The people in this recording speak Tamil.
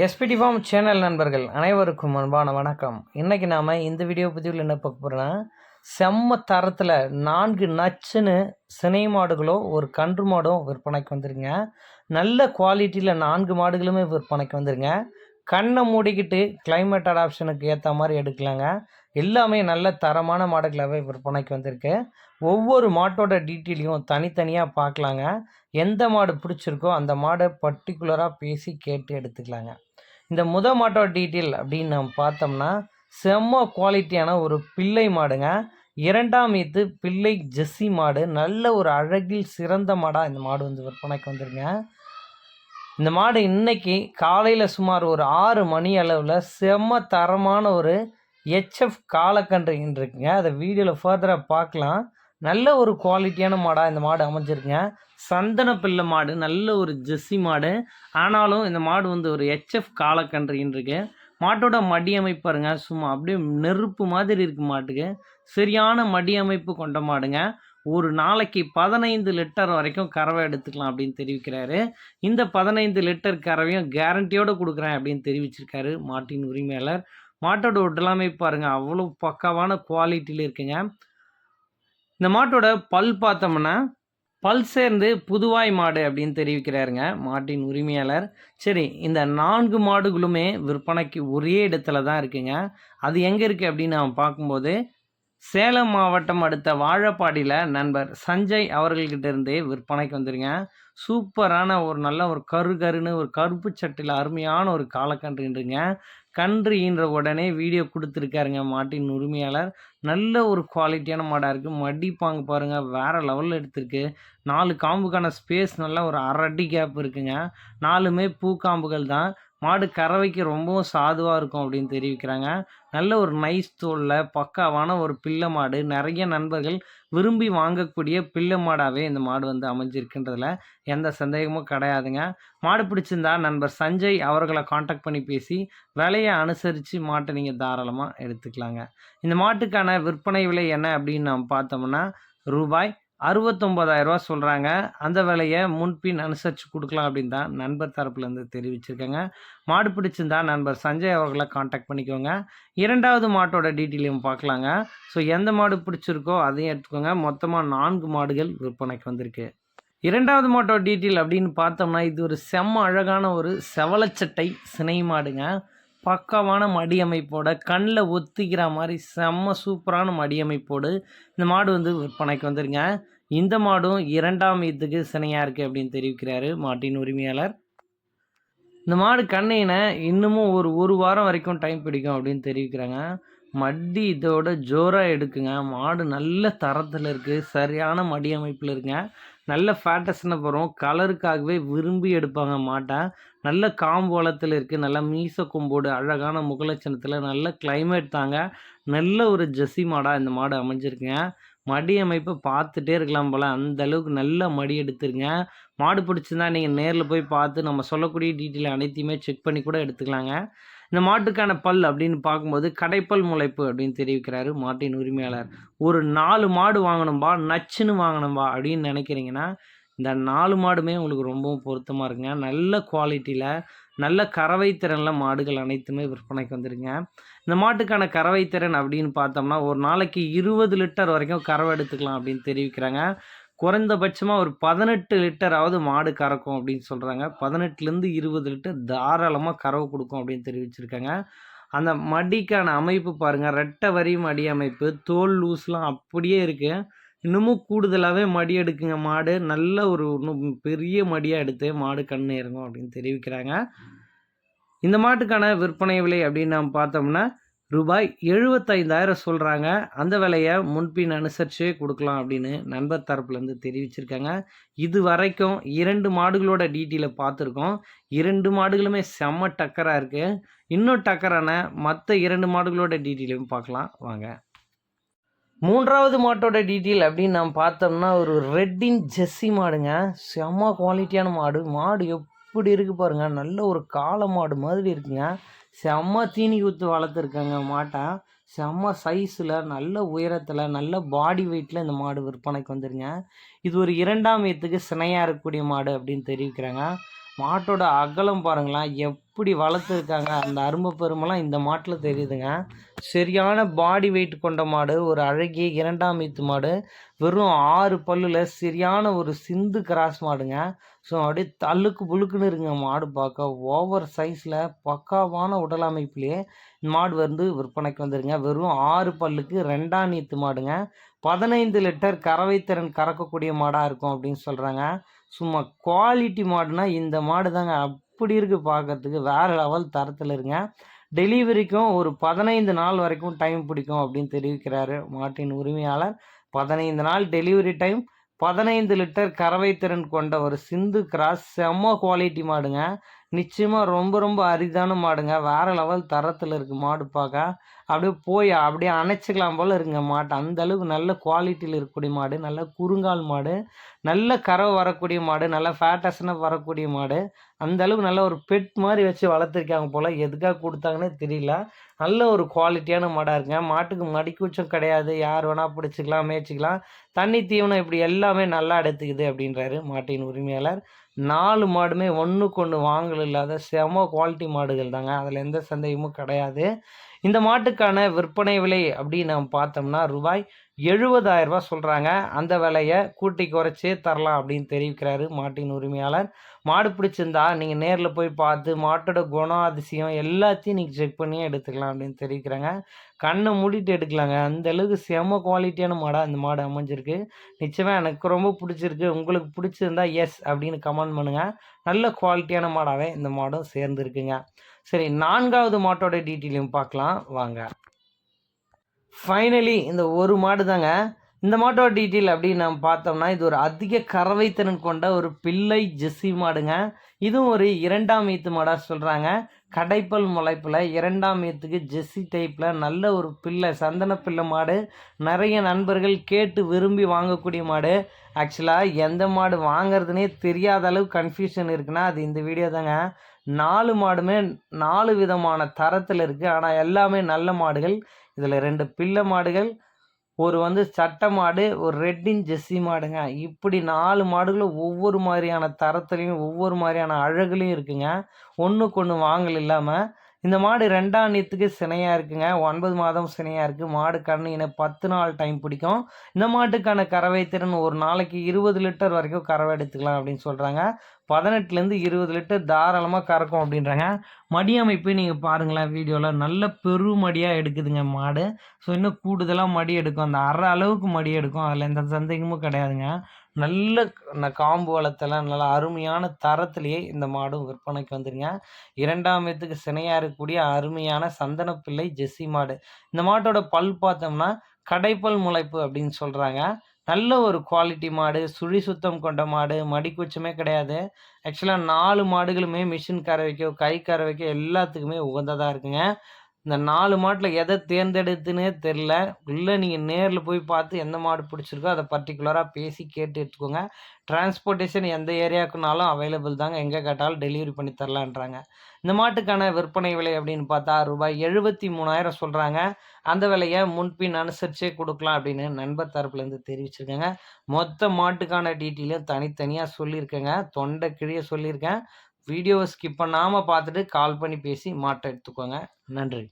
எஸ்பிடி ஃபார்ம் சேனல் நண்பர்கள் அனைவருக்கும் அன்பான வணக்கம். இன்றைக்கி நாம் இந்த வீடியோ பதிவில் என்ன பார்க்க போகிறோன்னா செம்ம தரத்தில் நான்கு நச்சுன்னு சினை மாடுகளோ ஒரு கன்று மாடும் விற்பனைக்கு வந்துருங்க. நல்ல குவாலிட்டியில் நான்கு மாடுகளுமே விற்பனைக்கு வந்துருங்க. கண்ணை மூடிக்கிட்டு கிளைமேட் அடாப்ஷனுக்கு ஏற்ற மாதிரி எடுக்கலாங்க. எல்லாமே நல்ல தரமான மாடுகளாகவே விற்பனைக்கு வந்திருக்கு. ஒவ்வொரு மாட்டோட டீட்டெயிலையும் தனித்தனியாக பார்க்கலாங்க எந்த மாடு பிடிச்சிருக்கோ அந்த மாடை பர்டிகுலராக பேசி கேட்டு எடுத்துக்கலாங்க. இந்த முத மாட்டோட டீட்டெயில் அப்படின்னு நம்ம பார்த்தோம்னா செம்ம குவாலிட்டியான ஒரு பிள்ளை மாடுங்க. இரண்டாம் ஈத்து பிள்ளை ஜெஸ்ஸி மாடு. நல்ல ஒரு அழகில் சிறந்த மாடாக இந்த மாடு வந்து விற்பனைக்கு வந்துருங்க. இந்த மாடு இன்னைக்கு காலையில் சுமார் ஒரு ஆறு மணி அளவில் செம்ம தரமான ஒரு ஹெச்எஃப் காலக்கன்று இருக்குங்க அதை வீடியோவில் ஃபர்தராக பார்க்கலாம். நல்ல ஒரு குவாலிட்டியான மாடாக இந்த மாடு அமைஞ்சிருக்குங்க. சந்தன பிள்ளை மாடு நல்ல ஒரு ஜெஸ்ஸி மாடு. ஆனாலும் இந்த மாடு வந்து ஒரு ஹெச்எஃப் காலக்கன்று இருக்கு மாட்டோட மடி அமைப்பு பாருங்க சும்மா அப்படியே நெருப்பு மாதிரி இருக்கு மாட்டுக்கு. சரியான மடி அமைப்பு கொண்ட மாடுங்க. ஒரு நாளைக்கு பதினைந்து லிட்டர் வரைக்கும் கறவை எடுத்துக்கலாம் அப்படின்னு தெரிவிக்கிறாரு. இந்த பதினைந்து லிட்டர் கறவையும் கேரண்டியோடு கொடுக்குறேன் அப்படின்னு தெரிவிச்சிருக்காரு மாட்டின் உரிமையாளர். மாட்டோட உடலமை பாருங்க அவ்வளோ பக்காவான குவாலிட்டியில் இருக்குங்க. இந்த மாட்டோட பல் பார்த்தோம்னா பல் சேர்ந்து புதுவாய் மாடு அப்படின்னு தெரிவிக்கிறாருங்க மாட்டின் உரிமையாளர். சரி இந்த நான்கு மாடுகளுமே விற்பனைக்கு ஒரே இடத்துல தான் இருக்குங்க. அது எங்கே இருக்குது அப்படின்னு நாம் பார்க்கும்போது சேலம் மாவட்டம் அடுத்த வாழப்பாடியில் நண்பர் சஞ்சய் அவர்கள்கிட்டேருந்தே விற்பனைக்கு வந்துருங்க. சூப்பரான ஒரு நல்ல ஒரு கரு கருன்னு ஒரு கருப்பு சட்டில் அருமையான ஒரு காலக்கன்றுன்றீங்க. கன்று ஈன்ற உடனே வீடியோ கொடுத்துருக்காருங்க மாட்டின் உரிமையாளர். நல்ல ஒரு குவாலிட்டியான மாடாக இருக்குது மடிப்பாங்க பாருங்கள் வேறு லெவலில் எடுத்திருக்கு. நாலு காம்புக்கான ஸ்பேஸ் நல்லா ஒரு அரை அடி கேப் இருக்குங்க. நாலுமே பூக்காம்புகள் தான். மாடு கறவைக்கு ரொம்பவும் சாதுவாக இருக்கும் அப்படின்னு தெரிவிக்கிறாங்க. நல்ல ஒரு நைஸ் தோலில் பக்காவான ஒரு பிள்ளை மாடு. நிறைய நண்பர்கள் விரும்பி வாங்கக்கூடிய பிள்ளை மாடாகவே இந்த மாடு வந்து அமைஞ்சிருக்குன்றதுல. எந்த சந்தேகமும் கிடையாதுங்க. மாடு பிடிச்சிருந்தா நண்பர் சஞ்சய் அவர்களை காண்டாக்ட் பண்ணி பேசி விலையை அனுசரித்து மாட்டை நீங்கள் தாராளமாக எடுத்துக்கலாங்க. இந்த மாட்டுக்கான விற்பனை விலை என்ன அப்படின்னு நம்ம பார்த்தோம்னா ரூபாய் அறுபத்தொம்பதாயிரரூவா சொல்கிறாங்க அந்த விலையை முன்பின் அனுசரித்து கொடுக்கலாம் அப்படின்னு தான் நண்பர் தரப்புலேருந்து தெரிவிச்சிருக்கேங்க. மாடு பிடிச்சிருந்தா நண்பர் சஞ்சய் அவர்களை காண்டாக்ட் பண்ணிக்கோங்க. இரண்டாவது மாட்டோட டீட்டெயிலையும் பார்க்கலாங்க. ஸோ எந்த மாடு பிடிச்சிருக்கோ அதையும் எடுத்துக்கோங்க. மொத்தமாக நான்கு மாடுகள் விற்பனைக்கு வந்திருக்கு. இரண்டாவது மாட்டோட டீட்டெயில் அப்படின்னு பார்த்தோம்னா இது ஒரு செம்ம அழகான ஒரு செவலச்சட்டை சினை மாடுங்க. பக்காவான மடி அமைப்போட கண்ணில் ஒத்திக்கிற மாதிரி செம்ம சூப்பரான மடி அமைப்போடு இந்த மாடு வந்து விற்பனைக்கு வந்துருங்க. இந்த மாடும் இரண்டாம் ஈத்துக்கு சினையாக இருக்குது அப்படின்னு தெரிவிக்கிறாரு மாட்டின் உரிமையாளர். இந்த மாடு கண்ணையின இன்னமும் ஒரு ஒரு வாரம் வரைக்கும் டைம் பிடிக்கும் அப்படின்னு தெரிவிக்கிறாங்க. மடி இதோட ஜோராக எடுக்குங்க. மாடு நல்ல தரத்தில் இருக்குது சரியான மடி அமைப்பில் இருக்குங்க. நல்ல ஃபேட்டஸ்ன்னு போகிறோம் கலருக்காகவே விரும்பி எடுப்பாங்க மாட்டை. நல்ல காம்போலத்தில் இருக்குது நல்லா மீச கொம்போடு அழகான முகலட்சணத்தில் நல்ல கிளைமேட் தாங்க. நல்ல ஒரு ஜெஸ்ஸி மாடாக இந்த மாடு அமைஞ்சிருக்குங்க. மடி அமைப்பு பார்த்துட்டே இருக்கலாம் போல். அந்த அளவுக்கு நல்ல மடி எடுத்துருங்க. மாடு பிடிச்சிருந்தா நீங்கள் நேரில் போய் பார்த்து நம்ம சொல்லக்கூடிய டீட்டெயில் அனைத்தையுமே செக் பண்ணி கூட எடுத்துக்கலாங்க. இந்த மாட்டுக்கான பல் அப்படின்னு பார்க்கும்போது கடைப்பல் முளைப்பு அப்படின்னு தெரிவிக்கிறாரு மாட்டின் உரிமையாளர். ஒரு நாலு மாடு வாங்கணும்பா நச்சுன்னு வாங்கணும்பா அப்படின்னு நினைக்கிறீங்கன்னா இந்த நாலு மாடுமே உங்களுக்கு ரொம்பவும் பொருத்தமாக இருக்குங்க. நல்ல குவாலிட்டியில் நல்ல கறவை திறனில் மாடுகள் அனைத்துமே விற்பனைக்கு வந்துடுங்க இந்த மாட்டுக்கான கறவை திறன் அப்படின்னு பார்த்தோம்னா ஒரு நாளைக்கு இருபது லிட்டர் வரைக்கும் கறவை எடுத்துக்கலாம் அப்படின்னு தெரிவிக்கிறாங்க. குறைந்தபட்சமாக ஒரு பதினெட்டு லிட்டராவது மாடு கறக்கும் அப்படின்னு சொல்கிறாங்க பதினெட்டுலேருந்து இருபது லிட்டர் தாராளமாக கறவை கொடுக்கும் அப்படின்னு தெரிவிச்சிருக்காங்க. அந்த மடிக்கான அமைப்பு பாருங்கள் ரெட்டை வரி மடி அமைப்பு. தோல் லூஸ்லாம் அப்படியே இருக்குது இன்னமும் கூடுதலாகவே மடி எடுக்குங்க மாடு. நல்ல ஒரு இன்னும் பெரிய மடியாக எடுத்து மாடு கண்ணு இறங்கும் அப்படின்னு தெரிவிக்கிறாங்க. இந்த மாட்டுக்கான விற்பனை விலை அப்படின்னு நாம் பார்த்தோம்னா ரூபாய் எழுபத்தைந்தாயிரம் சொல்கிறாங்க அந்த விலையை முன்பின் அனுசரிச்சே கொடுக்கலாம் அப்படின்னு நண்பர் தரப்புலேருந்து தெரிவிச்சிருக்காங்க. இது வரைக்கும் இரண்டு மாடுகளோட டீட்டெயிலை பார்த்துருக்கோம். இரண்டு மாடுகளுமே செம்ம டக்கராக இருக்குது இன்னும் டக்கரான மற்ற இரண்டு மாடுகளோட டீட்டெயிலையும் பார்க்கலாம். வாங்க. மூன்றாவது மாட்டோட டீட்டெயில் அப்படின்னு நம்ம பார்த்தோம்னா ஒரு ரெட்டின் ஜெஸ்ஸி மாடுங்க. செம்ம குவாலிட்டியான மாடு. மாடு எப்படி இருக்குது பாருங்கள் நல்ல ஒரு காளை மாடு மாதிரி இருக்குங்க. செம்ம தீனி ஊற்று வளர்த்துருக்காங்க மாட்டை. செம்ம சைஸில் நல்ல உயரத்தில் நல்ல பாடி வெயிட்டில் இந்த மாடு விற்பனைக்கு வந்துருங்க. இது ஒரு இரண்டாம் ஏத்துக்கு சினையாக இருக்கக்கூடிய மாடு அப்படின்னு தெரிவிக்கிறாங்க. மாட்டோட அகலம் பாருங்களேன் எப்படி வளர்த்துருக்காங்க அந்த அரும்பு பெருமெல்லாம் இந்த மாட்டில் தெரியுதுங்க. சரியான பாடி வெயிட் கொண்ட மாடு ஒரு அழகிய இரண்டாம் ஈத்து மாடு. வெறும் ஆறு பல்லில் சரியான ஒரு சிந்து கிராஸ் மாடுங்க. ஸோ அப்படியே தள்ளுக்கு புழுக்குன்னு இருங்க. மாடு பார்க்க ஓவர் சைஸில் பக்காவான உடல் அமைப்புலேயே மாடு வந்து விற்பனைக்கு வந்துருங்க. வெறும் ஆறு பல்லுக்கு ரெண்டாம் நீத்து மாடுங்க. பதினைந்து லிட்டர் கறவை திறன் கறக்கக்கூடிய மாடாக இருக்கும் அப்படின்னு சொல்கிறாங்க சும்மா குவாலிட்டி மாடுனா இந்த மாடு தாங்க அப்படி இருக்குது பார்க்கறதுக்கு வேறு லெவல் தரத்தில் இருங்க. டெலிவரிக்கும் ஒரு பதினைந்து நாள் வரைக்கும் டைம் பிடிக்கும் அப்படின்னு தெரிவிக்கிறாரு மாட்டின் உரிமையாளர். பதினைந்து நாள் டெலிவரி டைம் பதினைந்து லிட்டர் கறவை திறன் கொண்ட ஒரு சிந்து கிராஸ் செம்ம குவாலிட்டி மாடுங்க. நிச்சயமாக ரொம்ப ரொம்ப அரிதான மாடுங்க. வேறு லெவல் தரத்தில் இருக்குது மாடு பார்க்க. அப்படியே போய் அப்படியே அணைச்சிக்கலாம் போல் இருங்க மாட்டை. அந்த அளவுக்கு நல்ல குவாலிட்டியில் இருக்கக்கூடிய மாடு. நல்ல குறுங்கால் மாடு. நல்ல கறவை வரக்கூடிய மாடு. நல்ல ஃபேட்டஸ்னாக வரக்கூடிய மாடு. அந்த அளவுக்கு நல்ல ஒரு பெட் மாதிரி வச்சு வளர்த்துருக்காங்க போல். எதுக்காக கொடுத்தாங்கன்னே தெரியல. நல்ல ஒரு குவாலிட்டியான மாடாக இருக்குங்க. மாட்டுக்கு மடிக்கூச்சம் கிடையாது. யார் வேணால் பிடிச்சிக்கலாம் மேய்ச்சிக்கலாம். தண்ணி தீவனம் இப்படி எல்லாமே நல்லா எடுத்துக்குது அப்படின்றாரு மாட்டின் உரிமையாளர். நாலு மாடுமே ஒன்றுக்கு ஒன்று வாங்கல் இல்லாத செம குவாலிட்டி மாடுகள் தாங்க. அதில் எந்த சந்தேகமும் கிடையாது. இந்த மாட்டுக்கான விற்பனை விலை அப்படின்னு நம்ம பார்த்தோம்னா ரூபாய் எழுபதாயிரரூபா சொல்கிறாங்க அந்த விலையை கூட்டி குறைச்சி தரலாம் அப்படின்னு தெரிவிக்கிறாரு மாட்டின் உரிமையாளர். மாடு பிடிச்சிருந்தா நீங்கள் நேரில் போய் பார்த்து மாட்டோட குணம் அதிசயம் எல்லாத்தையும் நீங்கள் செக் பண்ணி எடுத்துக்கலாம் அப்படின்னு தெரிவிக்கிறாங்க. கண்ணை மூடிட்டு எடுக்கலாங்க. அந்த அளவுக்கு செம குவாலிட்டியான மாடாக அந்த மாடு அமைஞ்சிருக்கு. நிச்சயமாக எனக்கு ரொம்ப பிடிச்சிருக்கு. உங்களுக்கு பிடிச்சிருந்தா எஸ் அப்படின்னு கமெண்ட் பண்ணுங்கள் நல்ல குவாலிட்டியான மாடாகவே இந்த மாடும் சேர்ந்துருக்குங்க. சரி நான்காவது மாட்டோட டீட்டெயிலையும் பார்க்கலாம். வாங்க. ஃபைனலி இந்த ஒரு மாடு தாங்க. இந்த மாட்டோட டீட்டெயில் அப்படின்னு நம்ம பார்த்தோம்னா இது ஒரு அதிக கறவைத்திறன் கொண்ட ஒரு பிள்ளை ஜெஸ்ஸி மாடுங்க. இதுவும் ஒரு இரண்டாம் ஈத்து மாடாக சொல்கிறாங்க கடைப்பல் முளைப்பில் இரண்டாம் ஈத்துக்கு ஜெஸ்ஸி டைப்பில் நல்ல ஒரு பிள்ளை சந்தன பிள்ளை மாடு. நிறைய நண்பர்கள் கேட்டு விரும்பி வாங்கக்கூடிய மாடு. ஆக்சுவலாக எந்த மாடு வாங்குறதுனே தெரியாத அளவு கன்ஃபியூஷன் இருக்குன்னா அது இந்த வீடியோ தாங்க. நாலு மாடுமே நாலு விதமான தரத்தில் இருக்குது ஆனால் எல்லாமே நல்ல மாடுகள். இதில் ரெண்டு பிள்ளை மாடுகள் ஒரு வந்து சட்டை மாடு ஒரு ரெட்டின் ஜெஸ்ஸி மாடுங்க. இப்படி நாலு மாடுகளும் ஒவ்வொரு மாதிரியான தரத்துலேயும் ஒவ்வொரு மாதிரியான அழகுலையும் இருக்குங்க. ஒன்றுக்கு ஒன்று வாங்கல் இல்லாமல் இந்த மாடு ரெண்டாம் நீத்துக்கு சினையாக இருக்குங்க. ஒன்பது மாதம் சினையாக இருக்குது மாடு கண்ணு பத்து நாள் டைம் பிடிக்கும். இந்த மாட்டுக்கான கறவை திறன் ஒரு நாளைக்கு இருபது லிட்டர் வரைக்கும் கறவை எடுத்துக்கலாம் அப்படின்னு சொல்கிறாங்க பதினெட்டுலேருந்து இருபது லிட்டர் தாராளமாக கறக்கும் அப்படின்றாங்க. மடி அமைப்பு நீங்கள் பாருங்களேன் வீடியோவில் நல்ல பெருமடியாக எடுக்குதுங்க மாடு. ஸோ இன்னும் கூடுதலாக மடி எடுக்கும். அந்த அரை அளவுக்கு மடி எடுக்கும். அதில் எந்த சந்தேகமும் கிடையாதுங்க. நல்ல காம்பு வளத்தெல்லாம் நல்லா அருமையான தரத்திலேயே இந்த மாடும் விற்பனைக்கு வந்துருங்க. இரண்டாம் இடத்துக்கு சினையாக இருக்கக்கூடிய அருமையான சந்தனப்பிள்ளை ஜெஸ்ஸி மாடு. இந்த மாட்டோட பல் பார்த்தோம்னா கடைப்பல் முளைப்பு அப்படின்னு சொல்கிறாங்க நல்ல ஒரு குவாலிட்டி மாடு சுழி சுத்தம் கொண்ட மாடு மடிக்குச்சமே கிடையாது. ஆக்சுவலாக நாலு மாடுகளுமே மிஷின் கறவைக்கோ வைக்க கை கறவைக்கோ வைக்க எல்லாத்துக்குமே உகந்ததாக இருக்குங்க. இந்த நாலு மாட்டில் எதை தேர்ந்தெடுத்துன்னே தெரில இல்லை நீங்கள் நேரில் போய் பார்த்து எந்த மாடு பிடிச்சிருக்கோ அதை பர்டிகுலராக பேசி கேட்டு எடுத்துக்கோங்க. டிரான்ஸ்போர்ட்டேஷன் எந்த ஏரியாவுக்குனாலும் அவைலபிள் தாங்க. எங்கே கேட்டாலும் டெலிவரி பண்ணி தரலான்றாங்க. இந்த மாட்டுக்கான விற்பனை விலை அப்படின்னு பார்த்தா ரூபாய் எழுபத்தி மூணாயிரம் சொல்கிறாங்க அந்த விலையை முன்பின் அனுசரிச்சே கொடுக்கலாம் அப்படின்னு நண்பர் தரப்புலேருந்து தெரிவிச்சிருக்கேங்க. மொத்த மாட்டுக்கான டீட்டெயிலும் தனித்தனியாக சொல்லியிருக்கேங்க. தொண்டை கிழிய சொல்லியிருக்கேன். வீடியோவை ஸ்கிப் பண்ணாமல் பார்த்துட்டு கால் பண்ணி பேசி மாட்டை எடுத்துக்கோங்க. நன்றி.